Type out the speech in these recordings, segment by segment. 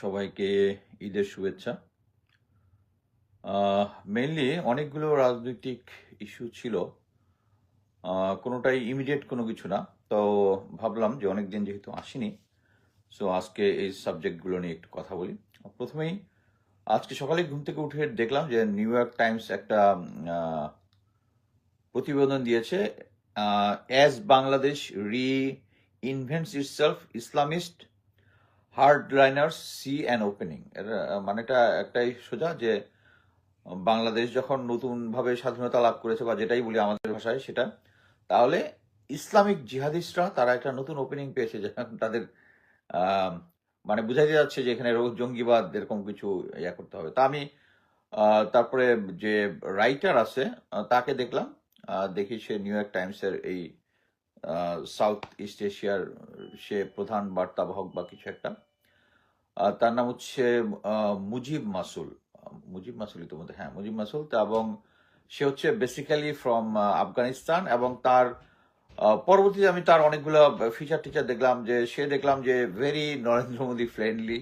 সবাইকে ঈদের শুভেচ্ছা। মেনলি অনেকগুলো রাজনৈতিক ইস্যু ছিল। কোনোটাই ইমিডিয়েট কোনো কিছু না। তো ভাবলাম যে অনেক দিন যেহেতু আসিনি সো আজকে এই সাবজেক্টগুলো নিয়ে একটু কথা বলি। প্রথমেই আজকে সকালে ঘুম থেকে উঠে দেখলাম যে নিউ ইয়র্ক টাইমস একটা প্রতিবেদন দিয়েছে as Bangladesh reinvents itself Islamist hardliners see an opening. এটা মানেটা একটাই সোজা যে, বাংলাদেশ যখন নতুনভাবে স্বাধীনতা লাভ করেছে বা যেটাই বলি আমাদের ভাষায় সেটা, তাহলে ইসলামিক জিহাদিস্টরা তারা একটা নতুন ওপেনিং পেয়েছে তাদের মানে বোঝাই যাচ্ছে যে এখানে জঙ্গিবাদ এরকম কিছু ইয়া করতে হবে। তা আমি তারপরে যে রাইটার আছে তাকে দেখলাম। দেখি সে নিউ ইয়র্ক টাইমসের এই সাউথ ইস্ট এশিয়ার সে প্রধান বার্তাবাহক বা কিছু একটা। তার নাম হচ্ছে মুজিব মাসুল। মুজিব মাসুল ইতিমধ্যে হ্যাঁ মুজিব মাসুল। তা এবং সে হচ্ছে বেসিক্যালি ফ্রম আফগানিস্তান এবং তার পরবর্তীতে আমি তার অনেকগুলো ফিচার টিচার দেখলাম যে সে দেখলাম যে ভেরি নরেন্দ্র মোদী ফ্রেন্ডলি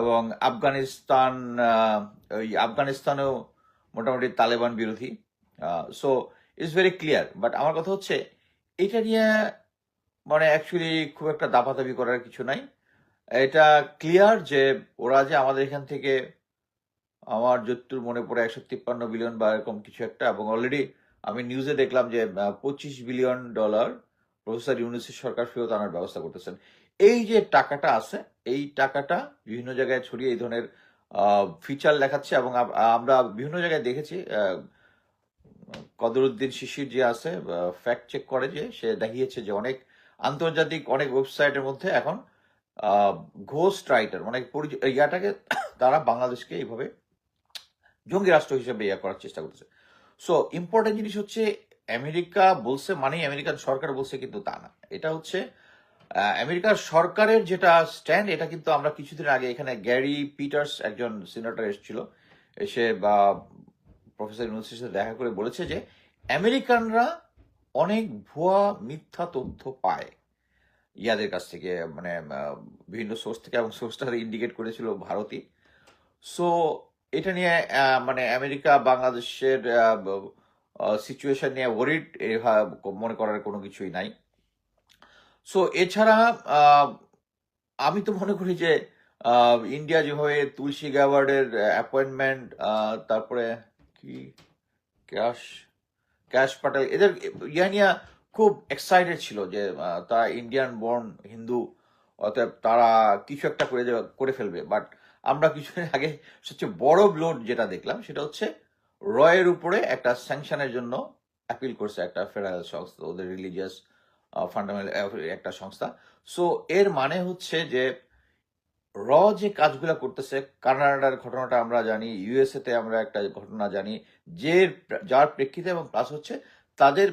এবং আফগানিস্তান ওই আফগানিস্তানেও মোটামুটি তালেবান বিরোধী। So it's very clear but আমার কথা হচ্ছে, এটা নিয়ে মানে অ্যাকচুয়ালি খুব একটা দাপাদাপি করার কিছু নাই। এটা ক্লিয়ার যে ওরা যে আমাদের এখান থেকে আমার যতদূর মনে পড়ে একশো তিপ্পান্ন বিলিয়ন বা এরকম কিছু একটা এবং অলরেডি আমি নিউজে দেখলাম যে পঁচিশ বিলিয়ন ডলার প্রফেসর ইউনিসের সরকার ফেরত আনার ব্যবস্থা করতেছেন। এই যে টাকাটা আছে, এই টাকাটা বিভিন্ন জায়গায় ছড়িয়ে এই ধরনের ফিচার লেখাচ্ছে এবং আমরা বিভিন্ন জায়গায় দেখেছি কদরুদ্দিন শিশির যে আছে ফ্যাক্ট চেক করে যে, সে দেখিয়েছে যে অনেক আন্তর্জাতিক, অনেক ওয়েবসাইটের মধ্যে এখন ঘোস্ট রাইটার মানে ইয়াটাকে তারা বাংলাদেশকে এইভাবে জঙ্গি রাষ্ট্র হিসেবে ইয়া করার চেষ্টা করতেছে। সো ইম্পর্টেন্ট জিনিস হচ্ছে আমেরিকা বলছে মানে আমেরিকান সরকার বলছে কিন্তু তা না। এটা হচ্ছে আমেরিকার সরকারের যেটা স্ট্যান্ড এটা কিন্তু আমরা কিছুদিন আগে এখানে গ্যারি পিটার্স একজন সিনেটর এসেছিল। এসে, বা প্রফেসর ইউনুসের সাথে দেখা করে বলেছে যে, আমেরিকানরা অনেক ভুয়া মিথ্যা তথ্য পায়। ইয়াদের কাছ থেকে মানে বিভিন্ন সোর্স থেকে এবং সোর্সটা ইন্ডিকেট করেছিল ভারতই। সো এটা নিয়ে মানে আমেরিকা, বাংলাদেশের সিচুয়েশন নিয়ে ওরিড মনে করার কোনো কিছুই নাই। সো এছাড়া আমি তো মনে করি যে ইন্ডিয়া যেভাবে তুলসী গ্যাওয়ার্ডের অ্যাপয়েন্টমেন্ট তারপরে কি? ক্যাশ ক্যাশ পাটেল এদের ইয়া নিয়ে খুব এক্সাইটেড ছিল যে তারা ইন্ডিয়ান বর্ন হিন্দু, অতএব তারা কিছু একটা করে করে ফেলবে। বাট আমরা কিছুদিন আগে সবচেয়ে বড় ব্লোড যেটা দেখলাম, সেটা হচ্ছে রয়ের উপরে একটা স্যাংশনের জন্য অ্যাপিল করছে একটা ফেডারেল সংস্থা, ওদের রিলিজিয়াস ফান্ডামেন্টাল একটা সংস্থা। সো এর মানে হচ্ছে যে, র যে কাজগুলো করতেছে, কানাডার ঘটনাটা আমরা জানি ইউএসএ তে আমরা একটা ঘটনা জানি, যে, যার প্রেক্ষিতে এবং প্লাস হচ্ছে তাদের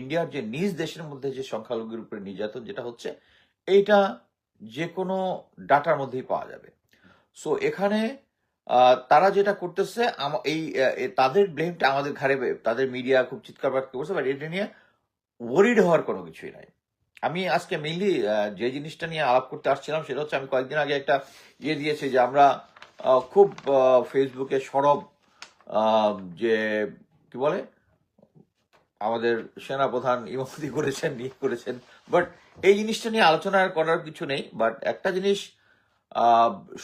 ইন্ডিয়ার যে নিজ দেশের মধ্যে যে সংখ্যালঘুর উপরে নির্যাতন, যেটা হচ্ছে, এইটা যে কোনো ডাটার মধ্যেই পাওয়া যাবে। সো এখানে তারা যেটা করতেছে এই তাদের ব্লেমটা আমাদের ঘাড়ে তাদের মিডিয়া খুব চিৎকার বাট করছে বাট এটা নিয়ে ওয়ারিড হওয়ার কোনো কিছুই নাই। আমি আজকে মেইনলি যে জিনিসটা নিয়ে আলাপ করতে আসছিলাম, সেটা হচ্ছে আমি কয়েকদিন আগে একটা ইয়ে দিয়েছি যে আমরা খুব ফেসবুকে সরব যে, কি বলে আমাদের সেনাপ্রধান ইমামতি করেছেন, নিয়ে করেছেন। বাট এই জিনিসটা নিয়ে আলোচনা করার কিছু নেই। বাট একটা জিনিস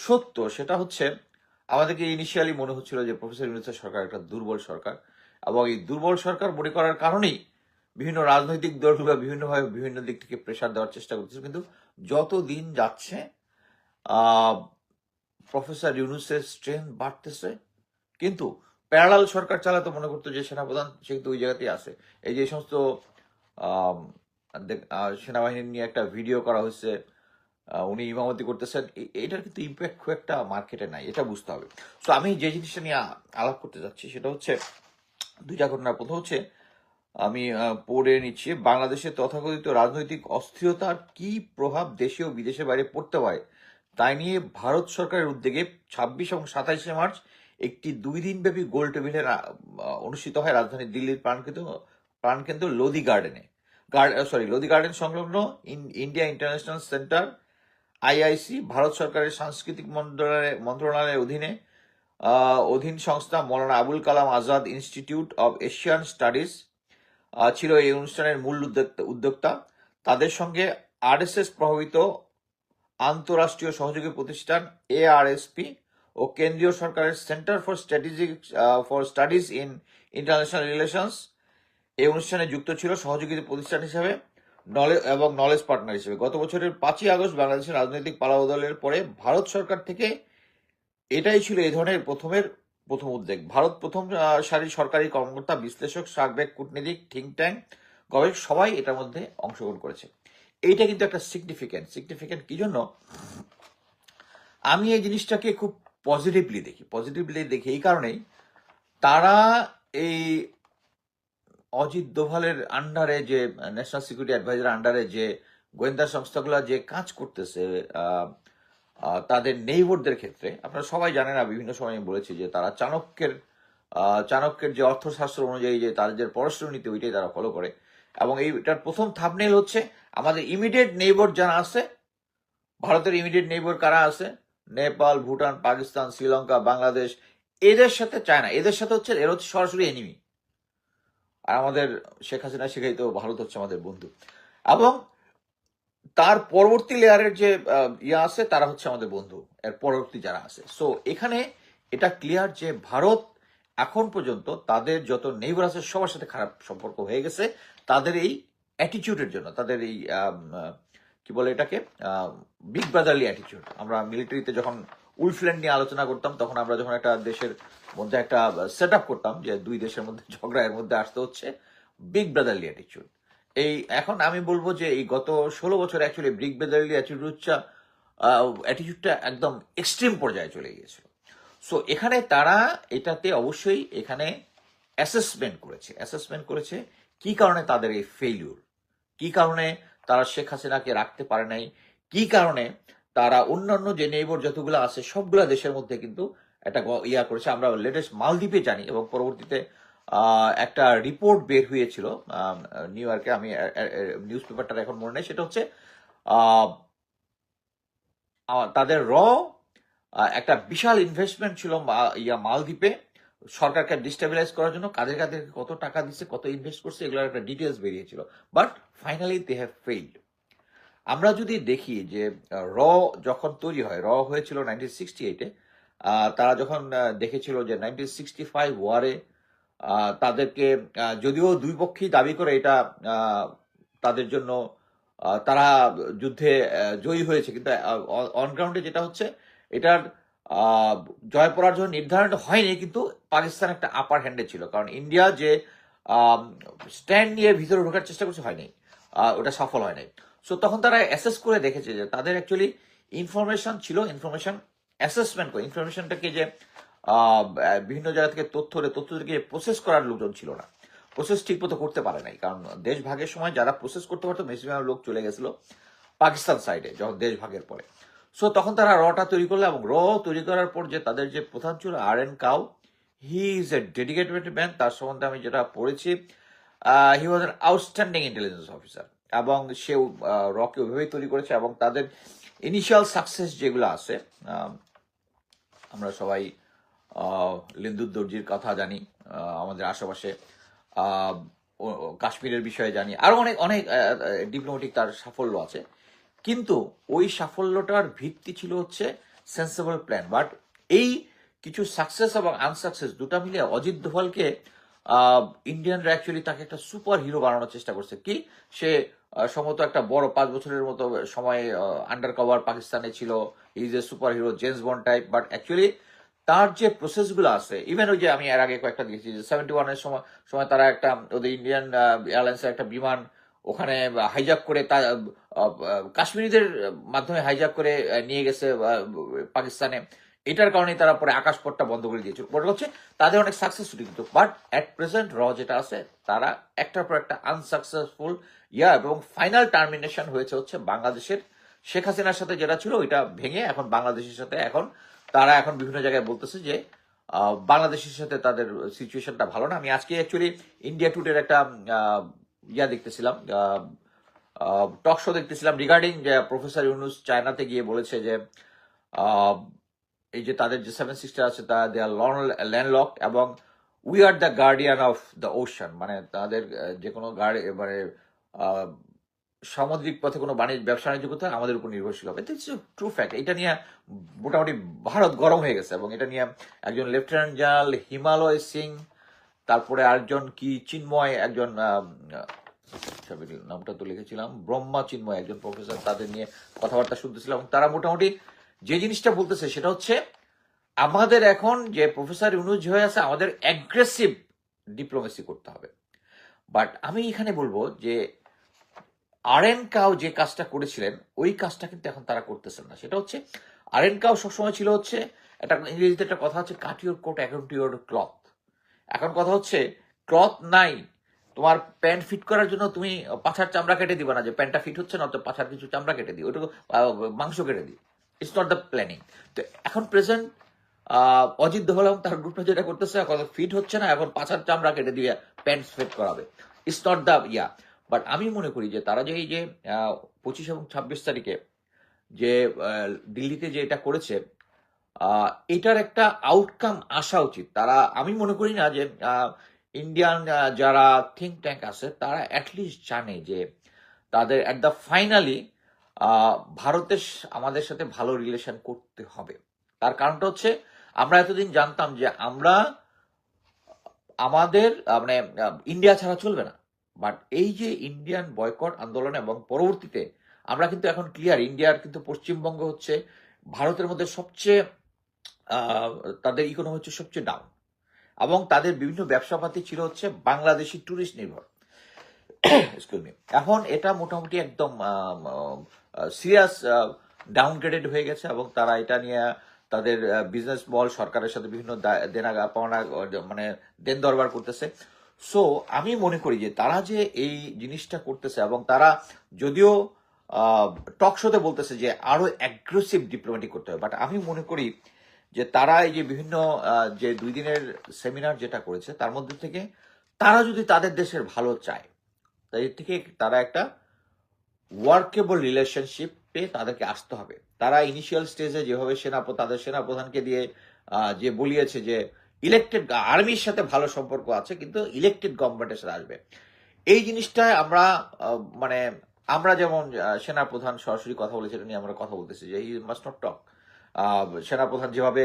সত্য, সেটা হচ্ছে, আমাদেরকে ইনিশিয়ালি মনে হচ্ছিল যে প্রফেসর ইউনুসের সরকার একটা দুর্বল সরকার। এবং এই দুর্বল সরকার মনে করার কারণেই বিভিন্ন রাজনৈতিক দলগুলো বিভিন্নভাবে বিভিন্ন দিক থেকে প্রেশার দেওয়ার চেষ্টা করতেছে। কিন্তু যত দিন যাচ্ছে প্রফেসর ইউনুসের স্ট্রেংথ বাড়তেছে। কিন্তু প্যারালাল সরকার চালাতে মনে করতো যে সেনাপ্রধান সে কিন্তু ওই জায়গাতেই আছে। এই যে সমস্ত সেনাবাহিনী নিয়ে একটা ভিডিও করা হয়েছে উনি ইমামতি করতেছেন এটার কিন্তু ইম্প্যাক্ট খুব একটা মার্কেটে নাই, এটা বুঝতে হবে। তো আমি যে জিনিসটা নিয়ে আলাপ করতে যাচ্ছি সেটা হচ্ছে দুইটা ঘটনা প্রথম হচ্ছে, আমি পড়ে নিচ্ছি, বাংলাদেশে তথাকথিত রাজনৈতিক অস্থিরতার কি প্রভাব দেশে ও বিদেশের বাইরে পড়তে পারে, তাই নিয়ে ভারত সরকারের উদ্যোগে ছাব্বিশ এবং সাতাইশে মার্চ একটি দুই দিনব্যাপী গোল টেবিলের অনুষ্ঠিত হয় রাজধানী দিল্লির প্রাণকেন্দ্র প্রাণকেন্দ্র লোদি গার্ডেনে। সরি লোদি গার্ডেন সংলগ্ন India International Centre, IIC, Bharat সরকারের সাংস্কৃতিক মন্ত্রণালয়ের মন্ত্রণালয়ের অধীনে অধীন সংস্থা Maulana Abul Kalam Azad Institute of Asian Studies ছিল এই অনুষ্ঠানের মূল উদ্যোক্তা। তাদের সঙ্গে আরএসএস প্রভাবিত আন্তঃরাষ্ট্রীয় সহযোগী প্রতিষ্ঠান এআরএসপি ও কেন্দ্রীয় সরকারের centre for strategic for studies in international relations. এই অনুষ্ঠানে যুক্ত ছিল সহযোগী প্রতিষ্ঠান হিসেবে নলেজ এবং নলেজ পার্টনার হিসেবে। গত বছরের পাঁচই আগস্ট বাংলাদেশের রাজনৈতিক পালাবদলের পরে ভারত সরকার থেকে এটাই ছিল এই ধরনের প্রথমের, প্রথম উদ্যোগ। ভারত প্রথম সারি সরকারি কর্মকর্তা, বিশ্লেষক সার্ভে কূটনীতিক থিঙ্ক ট্যাঙ্ক গবেষক, সবাই এটার মধ্যে অংশগ্রহণ করেছে। এইটা কিন্তু একটা সিগনিফিক্যান্ট সিগনিফিক্যান্ট কি জন্য? আমি এই জিনিসটাকে খুব পজিটিভলি দেখি পজিটিভলি দেখি এই কারণেই তারা এই অজিত দোভালের আন্ডারে যে ন্যাশনাল সিকিউরিটি অ্যাডভাইজার আন্ডারে যে গোয়েন্দা সংস্থাগুলো যে কাজ করতেছে তাদের নেইবরদের ক্ষেত্রে, আপনারা সবাই জানেন না বিভিন্ন সময় আমি বলেছি যে তারা চাণক্যের চাণক্যের যে অর্থশাস্ত্র অনুযায়ী যে তাদের যে পররাষ্ট্র নীতি, ওইটাই তারা ফলো করে। এবং এইটার প্রথম থাপনেল হচ্ছে আমাদের ইমিডিয়েট নেইবর যারা আছে, ভারতের ইমিডিয়েট নেইবর কারা আছে? নেপাল, ভুটান, পাকিস্তান, শ্রীলঙ্কা, বাংলাদেশ, এদের সাথে চায়না, এদের সাথে হচ্ছে, এরা হচ্ছে সরাসরি এনিমি আর আমাদের শেখ হাসিনা শেখাই তো ভারত হচ্ছে আমাদের বন্ধু। এবং তার পরবর্তী লেয়ারের যে ইয়ে আছে, তারা হচ্ছে আমাদের বন্ধু, এর পরবর্তী যারা আছে। সো এখানে এটা ক্লিয়ার যে ভারত এখন পর্যন্ত তাদের যত নেইবার আছে, সবার সাথে খারাপ সম্পর্ক হয়ে গেছে। তাদের এই অ্যাটিটিউডের জন্য, তাদের এই কি বলে এটাকে? বিগ ব্রাদারলি অ্যাটিটিউড আমরা মিলিটারিতে যখন উলফল্যান্ড নিয়ে আলোচনা করতাম, তখন আমরা যখন একটা দেশের মধ্যে একটা সেট আপ করতাম যে দুই দেশের মধ্যে ঝগড়া এর মধ্যে আসতে হচ্ছে বিগ ব্রাদারলি অ্যাটিটিউড এই এখন আমি বলব যে এই গত ষোলো বছর অ্যাকচুয়ালি বিগ ব্রাদারলি অ্যাটিটিউডটা অ্যাটিটিউডটা একদম এক্সট্রিম পর্যায়ে চলে গিয়েছিল সো এখানে তারা এটাতে অবশ্যই এখানে অ্যাসেসমেন্ট করেছে। অ্যাসেসমেন্ট করেছে কি কারণে তাদের এই ফেলিউর কি কারণে তারা শেখ হাসিনাকে রাখতে পারে নাই। কি কারণে? তারা অন্যান্য যে নেইবর যতগুলো আছে, সবগুলা দেশের মধ্যে কিন্তু একটা ইয়া করেছে। আমরা লেটেস্ট মালদ্বীপে জানি এবং পরবর্তীতে একটা রিপোর্ট বের হয়েছিল নিউ ইয়র্কে আমি নিউজ পেপারটা এখন মনে নেই। সেটা হচ্ছে তাদের র একটা বিশাল ইনভেস্টমেন্ট ছিল ইয়া মালদ্বীপে। সরকারকে ডিস্টেবিলাইজ করার জন্য কাদের কাদের কত টাকা দিচ্ছে, কত ইনভেস্ট করছে, এগুলোর একটা ডিটেলস বেরিয়েছিল। But finally they have failed আমরা যদি দেখি যে র যখন তৈরি হয় র হয়েছিল নাইনটিন সিক্সটি এইটে তারা যখন দেখেছিল যে নাইনটিন সিক্সটি ফাইভ ওয়ারে তাদেরকে যদিও দুই পক্ষই দাবি করে এটা তাদের জন্য তারা যুদ্ধে জয়ী হয়েছে, কিন্তু অনগ্রাউন্ডে যেটা হচ্ছে, এটার জয় পরাজয় নির্ধারণ হয়নি, কিন্তু পাকিস্তান একটা আপার হ্যান্ডে ছিল। কারণ ইন্ডিয়া যে স্ট্যান্ড নিয়ে ভিতরে ঢোকার চেষ্টা করছে হয়নি। ওটা সফল হয় নাই। সো তখন তারা অ্যাসেস করে দেখেছে যে তাদের অ্যাকচুয়ালি ইনফরমেশন ছিল ইনফরমেশন অ্যাসেসমেন্ট করে ইনফরমেশনটাকে যে বিভিন্ন জায়গা থেকে তথ্য রে তথ্যকে প্রসেস করার লোকজন ছিল না। প্রসেস ঠিক মতো করতে পারে নাই, কারণ দেশ ভাগের সময় যারা প্রসেস করতে পারতো ম্যাক্সিমাম লোক চলে গেছিল পাকিস্তান সাইডে যখন দেশ ভাগের পরে। সো তখন তারা রটা তৈরি করল এবং র তৈরি করার পর যে তাদের যে প্রধান ছিল R N Kao he is a dedicated man তার সম্বন্ধে আমি যেটা পড়েছি he was an outstanding intelligence officer এবং সে রকে ওইভাবেই তৈরি করেছে এবং তাদের ইনিশিয়াল সাকসেস যেগুলো আছে আমরা সবাই আহ, লিন্দুর দর্জির কথা জানি আমাদের আশেপাশে কাশ্মীরের বিষয়ে জানি আরও অনেক অনেক ডিপ্লোমেটিক তার সাফল্য আছে। কিন্তু ওই সাফল্যটার ভিত্তি ছিল হচ্ছে সেন্সেবল প্ল্যান বাট এই কিছু সাকসেস এবং আনসাকসেস দুটা মিলে অজিত দোভালকে ইন্ডিয়ানরা অ্যাকচুয়ালি তাকে একটা সুপার হিরো বানানোর চেষ্টা করছে। কি? সে সম্ভবত একটা বড় পাঁচ বছরের মতো সময় আন্ডার কভার পাকিস্তানে ছিল। Is a super hero James Bond type but actually তার যে প্রসেসগুলো আছে ইভেন ওই যে আমি এর আগে কয়েকটা দেখেছি যে সেভেন্টি ওয়ানের সময় সময় তারা একটা, ওদের ইন্ডিয়ান এয়ারলাইন্সের একটা বিমান ওখানে হাইজাক করে তা কাশ্মীরিদের মাধ্যমে হাইজাক করে নিয়ে গেছে পাকিস্তানে। এটার কারণে তারা পরে আকাশপথটা বন্ধ করে দিয়েছে ওটা হচ্ছে তাদের অনেক সাকসেসফুল কিন্তু। বাট অ্যাট প্রেজেন্ট র যেটা আছে, তারা একটার পর একটা আনসাকসেসফুল ইয়া এবং ফাইনাল টার্মিনেশন হয়েছে হচ্ছে বাংলাদেশের। শেখ হাসিনার সাথে যেটা ছিল, ওইটা ভেঙে এখন বাংলাদেশের সাথে এখন তারা এখন বিভিন্ন জায়গায় বলতেছে যে বাংলাদেশের সাথে তাদের সিচুয়েশনটা ভালো না। আমি আজকে অ্যাকচুয়ালি ইন্ডিয়া টুডের একটা ইয়া দেখতেছিলাম টক শো দেখতেছিলাম রিগার্ডিং যে প্রফেসর ইউনুস চায়নাতে গিয়ে বলেছে যে এই যে তাদের যে সেভেন সিস্টার আছে, তা দে আর ল্যান্ডলক এবং we are the guardian of the ocean মানে তাদের যে কোনো গাড়ি মানে সামুদ্রিক পথে কোনো বাণিজ্য, ব্যবসা বাণিজ্য করতে আমাদের উপর নির্ভরশীল হবে। এটা ট্রু ফ্যাক্ট এটা নিয়ে মোটামুটি ভারত গরম হয়ে গেছে এবং এটা নিয়ে একজন লেফটেন্যান্ট জেনারেল হিমালয় সিং তারপরে আরেকজন কি, চিন্ময় একজন নামটা তো লিখেছিলাম, ব্রহ্মা চিন্ময় একজন প্রফেসর তাদের নিয়ে কথাবার্তা শুনতেছিলাম। এবং তারা মোটামুটি যে জিনিসটা বলতেছে সেটা হচ্ছে, আমাদের এখন যে প্রফেসর ইউনুজ হয়ে আছে, আমাদের অ্যাগ্রেসিভ ডিপ্লোমেসি করতে হবে। বাট আমি এখানে বলব যে, আরএন কাউ যে কাজটা করেছিলেন, ওই কাজটা কিন্তু এখন তারা করতেছেন না। সেটা হচ্ছে, আরএন কাউ সবসময় ছিল হচ্ছে, একটা ইংরেজিতে একটা কথা হচ্ছে cut your coat according to your cloth এখন কথা হচ্ছে ক্লথ নাই, তোমার প্যান্ট ফিট করার জন্য তুমি পাছার চামড়া কেটে দিবা না, যে প্যান্টটা ফিট হচ্ছে না তো পাছার কিছু চামড়া কেটে দিই ওইটুকু মাংস কেটে দিই। ইটস নট দ্য প্ল্যানিং তো এখন প্রেজেন্ট অজিত দোহল এবং তার গ্রুপটা যেটা করতেছে, এখন ফিট হচ্ছে না, এখন পাছার চামড়া কেটে দিয়ে প্যান্ট ফিট করাবে। It's not the yeah but আমি মনে করি যে তারা যে এই যে পঁচিশ এবং ছাব্বিশ তারিখে যে দিল্লিতে যে এটা করেছে এটার একটা আউটকাম আসা উচিত। তারা, আমি মনে করি না যে ইন্ডিয়ান যারা থিঙ্ক ট্যাঙ্ক আছে, তারা অ্যাটলিস্ট জানে যে, তাদের অ্যাট দ্য ফাইনালি ভারতের আমাদের সাথে ভালো রিলেশন করতে হবে। তার কারণটা হচ্ছে, আমরা এতদিন জানতাম যে, আমরা, আমাদের মানে ইন্ডিয়া ছাড়া চলবে না। বাট এই যে ইন্ডিয়ান বয়কট আন্দোলন এবং পরবর্তীতে, আমরা কিন্তু এখন ক্লিয়ার ইন্ডিয়ার কিন্তু পশ্চিমবঙ্গ হচ্ছে ভারতের মধ্যে সবচেয়ে তাদের ইকোনমি হচ্ছে সবচেয়ে ডাউন এবং তাদের বিভিন্ন ব্যবসাপাতি ছিল হচ্ছে বাংলাদেশি ট্যুরিস্ট নির্ভর। এখন এটা মোটামুটি একদম সিরিয়াস ডাউনগ্রেডেড হয়ে গেছে এবং তারা এটা নিয়ে তাদের বিজনেস মল সরকারের সাথে বিভিন্ন দেনা পাওনা মানে দেন দরবার করতেছে। সো আমি মনে করি যে তারা যে এই জিনিসটা করতেছে এবং তারা যদিও টক শোতে বলতেছে যে আরও অ্যাগ্রেসিভ ডিপ্লোমেটিক করতে হবে বাট আমি মনে করি যে তারা এই যে বিভিন্ন যে দুই দিনের সেমিনার যেটা করেছে, তার মধ্যে থেকে তারা যদি তাদের দেশের ভালো চায়, তাই থেকে তারা একটা ওয়ার্কেবল রিলেশনশিপ রিলেশনশিপে তাদেরকে আসতে হবে। তারা ইনিশিয়াল স্টেজে যেভাবে সেনা তাদের সেনাপ্রধানকে দিয়ে যে বলিয়েছে যে ইলেকটেড আর্মির সাথে ভালো সম্পর্ক আছে, কিন্তু ইলেকটেড গভর্নমেন্টের সাথে আসবে। এই জিনিসটায় আমরা মানে আমরা যেমন সেনাপ্রধান সরাসরি কথা বলেছে এটা নিয়ে আমরা কথা বলতেছি যে হি মাস্ট নট টক সেনাপ্রধান যেভাবে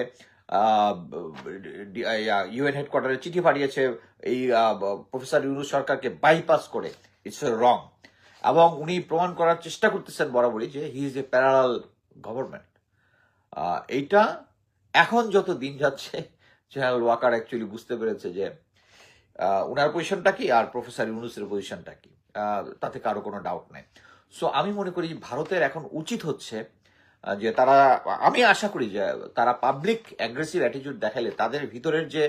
ইউএন হেডকোয়ার্টারে চিঠি পাঠিয়েছে, এই প্রফেসর ইউনুস সরকারকে বাইপাস করে ইটস রং এবং উনি প্রমাণ করার চেষ্টা করতেছেন বরাবরই যে he is a parallel government এইটা এখন যত দিন যাচ্ছে, জেনারেল ওয়াকার অ্যাকচুয়ালি বুঝতে পেরেছে যে উনার পজিশনটা কি আর প্রফেসর ইউনুসের পজিশনটা কি। তাতে কারও কোনো ডাউট নেই। সো আমি মনে করি ভারতের এখন উচিত হচ্ছে যে তারা, আমি আশা করি যে তারা পাবলিক অ্যাগ্রেসিভ অ্যাটিটিউড দেখালে তাদের ভিতরের যে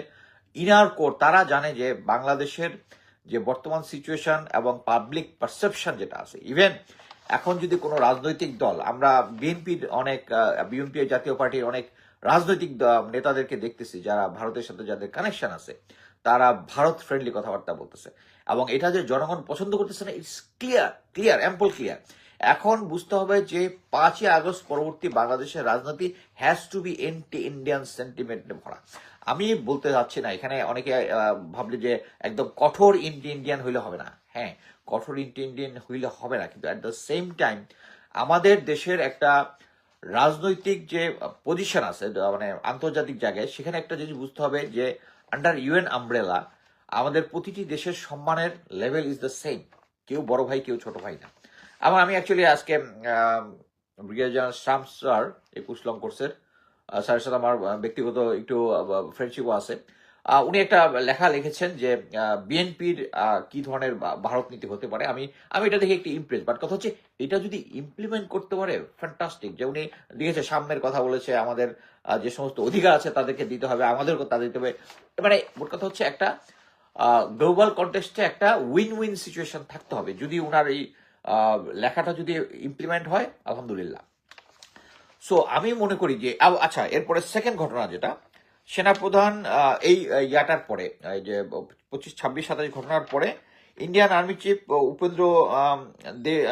ইনার কোর তারা জানে যে বাংলাদেশের যে বর্তমান সিচুয়েশন এবং পাবলিক পারসেপশন যেটা আছে ইভেন এখন যদি কোনো রাজনৈতিক দল, আমরা বিএনপির অনেক বিএনপি জাতীয় পার্টির অনেক রাজনৈতিক নেতাদেরকে দেখতেছি যারা ভারতের সাথে যাদের কানেকশন আছে, তারা ভারত ফ্রেন্ডলি কথাবার্তা বলতেছে এবং এটা যে জনগণ পছন্দ করতেছে না it's clear clear ample clear এখন বুঝতে হবে যে পাঁচই আগস্ট পরবর্তী বাংলাদেশের রাজনীতি has to be anti Indian সেন্টিমেন্টে ভরা। আমি বলতে যাচ্ছি না, এখানে অনেকে ভাবলে যে একদম কঠোর ইন্টি ইন্ডিয়ান হইলে হবে না। হ্যাঁ কঠোর ইন্টি ইন্ডিয়ান হইলে হবে না, কিন্তু অ্যাট দ্য সেম টাইম আমাদের দেশের একটা রাজনৈতিক যে পজিশন আছে মানে আন্তর্জাতিক জায়গায়, সেখানে একটা জিনিস বুঝতে হবে যে আন্ডার ইউএন আমব্রেলা আমাদের প্রতিটি দেশের সম্মানের লেভেল ইজ দ্য সেম কেউ বড় ভাই, কেউ ছোট ভাই না। আমার আমি অ্যাকচুয়ালি আজকে ব্রিগেডিয়ার জেনারেল শামস স্যার একুশ লং কোর্সের স্যারের সাথে আমার ব্যক্তিগত একটু ফ্রেন্ডশিপও আছে। উনি একটা লেখা লিখেছেন যে বিএনপির কি ধরনের ভারত নীতি হতে পারে। আমি আমি এটা দেখে একটি ইমপ্রেস বাট কথা হচ্ছে, এটা যদি ইমপ্লিমেন্ট করতে পারে ফ্যান্টাস্টিক যে উনি দিয়েছে সাম্যের কথা বলেছে, আমাদের যে সমস্ত অধিকার আছে তাদেরকে দিতে হবে আমাদেরকে তা দিতে হবে। মানে মোট কথা হচ্ছে একটা গ্লোবাল কন্টেস্টে একটা উইন উইন সিচুয়েশন থাকতে হবে। যদি ওনার এই লেখাটা যদি ইমপ্লিমেন্ট হয়, আলহামদুলিল্লাহ। সো আমি মনে করি যে আচ্ছা এরপরে সেকেন্ড ঘটনা যেটা, সেনাপ্রধান এই ইয়াটার পরে যে, পঁচিশ, ছাব্বিশ, সাতাশ ঘটনার পরে ইন্ডিয়ান আর্মি চিফ উপেন্দ্র দে-